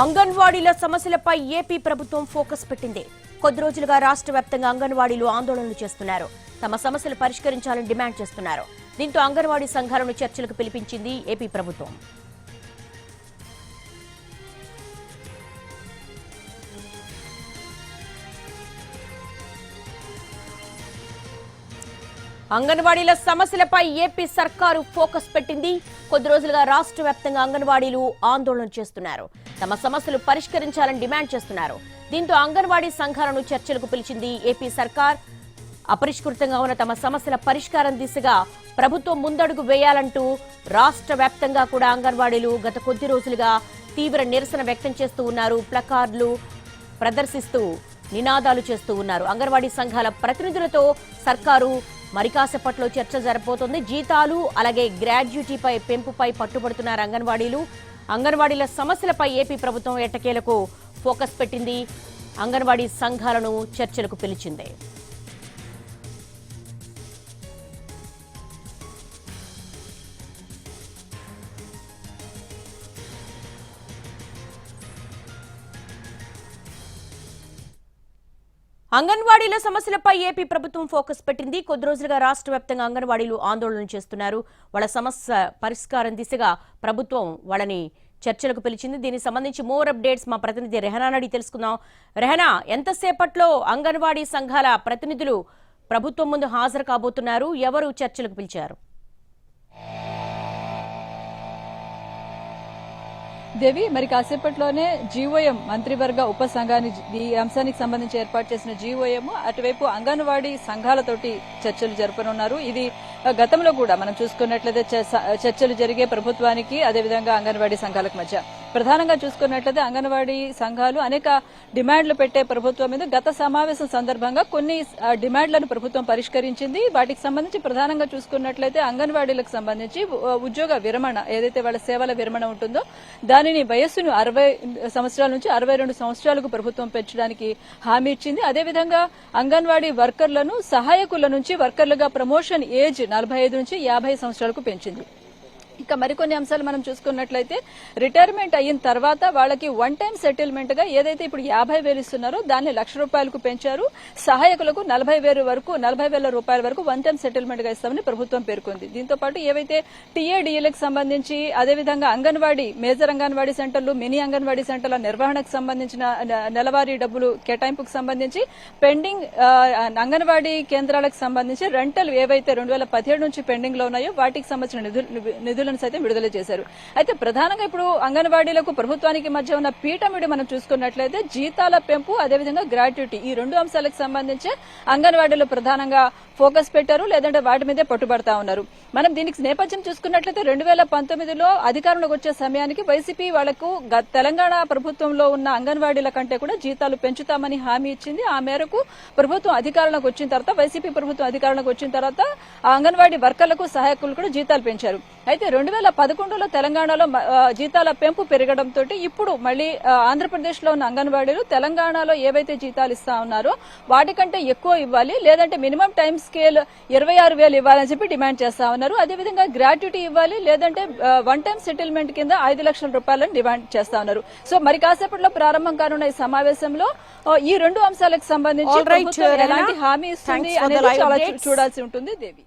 అంగన్వాడీల సమస్యలపై ఏపీ ప్రభుత్వం ఫోకస్ పెట్టింది. కొద్ది రోజులుగా రాష్ట్ర వ్యాప్తంగా అంగన్వాడీలు ఆందోళనలు చేస్తున్నారు. తమ సమస్యలు పరిష్కరించాలని డిమాండ్ చేస్తున్నారు. దీంతో అంగన్వాడీ సంఘాలను చర్చలకు పిలిపించింది ఏపీ ప్రభుత్వం. అంగన్వాడీల సమస్యలపై ఏపీ సర్కారు ఫోకస్ పెట్టింది. కొద్ది రోజులుగా రాష్ట్ర వ్యాప్తంగా అంగన్వాడీలు ఆందోళన చేస్తున్నారు. తమ సమస్యలు పరిష్కరించాలని డిమాండ్ చేస్తున్నారు. దీంతో అంగన్వాడీ సంఘాలను చర్చలకు పిలిచింది ఏపీ సర్కార్. అపరిష్కృతంగా ఉన్న తమ సమస్యల పరిష్కారం దిశగా ప్రభుత్వం ముందడుగు వేయాలంటూ రాష్ట్ర వ్యాప్తంగా కూడా అంగన్వాడీలు గత కొద్ది రోజులుగా తీవ్ర నిరసన వ్యక్తం చేస్తూ ఉన్నారు. ప్లకార్డులు ప్రదర్శిస్తూ నినాదాలు చేస్తూ ఉన్నారు. అంగన్వాడీ సంఘాల ప్రతినిధులతో సర్కారు మరికాసేపట్లో చర్చ జరగబోతోంది జీతాలు అలాగే గ్రాడ్యుటీపై పెంపుపై పట్టుబడుతున్నారు అంగన్వాడీలు. అంగన్వాడీల సమస్యలపై ఏపీ ప్రభుత్వం ఎట్టకేలకు ఫోకస్ పెట్టింది. అంగన్వాడీ సంఘాలను చర్చలకు పిలిచింది. అంగన్వాడీల సమస్యలపై ఏపీ ప్రభుత్వం ఫోకస్ పెట్టింది. కొద్ది రోజులుగా రాష్ట్ర వ్యాప్తంగా అంగన్వాడీలు ఆందోళన చేస్తున్నారు. వాళ్ళ సమస్య పరిష్కారం దిశగా ప్రభుత్వం వాళ్ళని చర్చలకు పిలిచింది. దీనికి సంబంధించి మోర్ అప్డేట్స్ మా ప్రతినిధి రెహనా అడిగి తెలుసుకుందాం. రెహనా ఎంతసేపట్లో అంగన్వాడీ సంఘాల ప్రతినిధులు ప్రభుత్వం ముందు హాజరు కాబోతున్నారు? ఎవరు చర్చలకు పిలిచారు? దేవి మరి కాసేపట్లోనే జీవోఎం మంత్రివర్గ ఉప సంఘాన్ని ఈ అంశానికి సంబంధించి ఏర్పాటు చేసిన జీవోఎం అటువైపు అంగన్వాడీ సంఘాలతోటి చర్చలు జరపనున్నారు. ఇది గతంలో కూడా మనం చూసుకున్నట్లయితే చ- చర్చలు జరిగే ప్రభుత్వానికి అదేవిధంగా అంగన్వాడీ సంఘాలకు మధ్య. ప్రధానంగా చూసుకున్నట్లయితే అంగన్వాడీ సంఘాలు అనేక డిమాండ్లు పెట్టే ప్రభుత్వం మీద గత సమావేశం సందర్భంగా కొన్ని డిమాండ్లను ప్రభుత్వం పరిష్కరించింది. వాటికి సంబంధించి ప్రధానంగా చూసుకున్నట్లయితే అంగన్వాడీలకు సంబంధించి ఉద్యోగ విరమణ ఏదైతే వాళ్ళ సేవల విరమణ ఉంటుందో దానిని వయస్సును అరవై సంవత్సరాల నుంచి అరవై రెండు సంవత్సరాలకు ప్రభుత్వం పెంచడానికి హామీ ఇచ్చింది. అదేవిధంగా అంగన్వాడీ వర్కర్లను సహాయకుల నుంచి వర్కర్లుగా ప్రమోషన్ ఏజ్ నలభై ఐదు నుంచి యాభై సంవత్సరాలకు పెంచింది. ఇక మరికొన్ని అంశాలు మనం చూసుకున్నట్లయితే రిటైర్మెంట్ అయిన తర్వాత వాళ్ళకి వన్ టైం సెటిల్మెంట్గా ఏదైతే ఇప్పుడు యాభై వేలు ఇస్తున్నారో దాన్ని లక్ష రూపాయలకు పెంచారు. సహాయకులకు నలభై వేలు వరకు నలభై వేల రూపాయల వరకు వన్ టైం సెటిల్మెంట్గా ఇస్తామని ప్రభుత్వం పేర్కొంది. దీంతో పాటు ఏవైతే టీఏడీఎల్కి సంబంధించి అదేవిధంగా అంగన్వాడీ మేజర్ అంగన్వాడీ సెంటర్లు మినీ అంగన్వాడీ సెంటర్ల నిర్వహణకు సంబంధించిన నెలవారీ డబ్బులు కేటాయింపుకు సంబంధించి పెండింగ్ అంగన్వాడీ కేంద్రాలకు సంబంధించి రెంటల్ ఏవైతే రెండు వేల పదిహేడు నుంచి పెండింగ్లో ఉన్నాయో వాటికి సంబంధించిన నిధులు నిధులను సైతం విడుదల చేశారు. అయితే ప్రధానంగా ఇప్పుడు అంగన్వాడీలకు ప్రభుత్వానికి మధ్య ఉన్న పీఠమిడి మనం చూసుకున్నట్లయితే జీతాల పెంపు అదేవిధంగా గ్రాట్యుటీ ఈ రెండు అంశాలకు సంబంధించి అంగన్వాడీలు ప్రధానంగా ఫోకస్ పెట్టారు లేదంటే వాటి మీదే పట్టుబడతా ఉన్నారు. మనం దీనికి నేపథ్యం చూసుకున్నట్లయితే రెండు వేల పంతొమ్మిదిలో అధికారంలోకి వచ్చే సమయానికి వైసీపీ వాళ్ళకు తెలంగాణ ప్రభుత్వంలో ఉన్న అంగన్వాడీల కంటే కూడా జీతాలు పెంచుతామని హామీ ఇచ్చింది. ఆ మేరకు ప్రభుత్వం అధికారంలోకి వచ్చిన తర్వాత వైసీపీ ప్రభుత్వం అధికారంలోకి వచ్చిన తర్వాత ఆ అంగన్వాడీ వర్కర్లకు సహాయకులు కూడా జీతాలు పెంచారు. అయితే రెండు వేల పదకొండులో తెలంగాణలో జీతాల పెంపు పెరగడంతో ఇప్పుడు మళ్ళీ ఆంధ్రప్రదేశ్లో ఉన్న అంగన్వాడీలు తెలంగాణలో ఏవైతే జీతాలు ఇస్తా ఉన్నారో వాటికంటే ఎక్కువ ఇవ్వాలి లేదంటే మినిమం టైం స్కేల్ ఇరవై ఆరు వేలు ఇవ్వాలని చెప్పి డిమాండ్ చేస్తా ఉన్నారు అదేవిధంగా గ్రాట్యుటీ ఇవ్వాలి లేదంటే వన్ టైం సెటిల్మెంట్ కింద ఐదు లక్షల రూపాయలను డిమాండ్ చేస్తా ఉన్నారు సో మరి కాసేపట్లో ప్రారంభం కానున్న ఈ సమావేశంలో ఈ రెండు అంశాలకు సంబంధించి. ఎలాంటి హామీ ఇస్తుంది అనేది చాలా. చూడాల్సి ఉంటుంది దేవి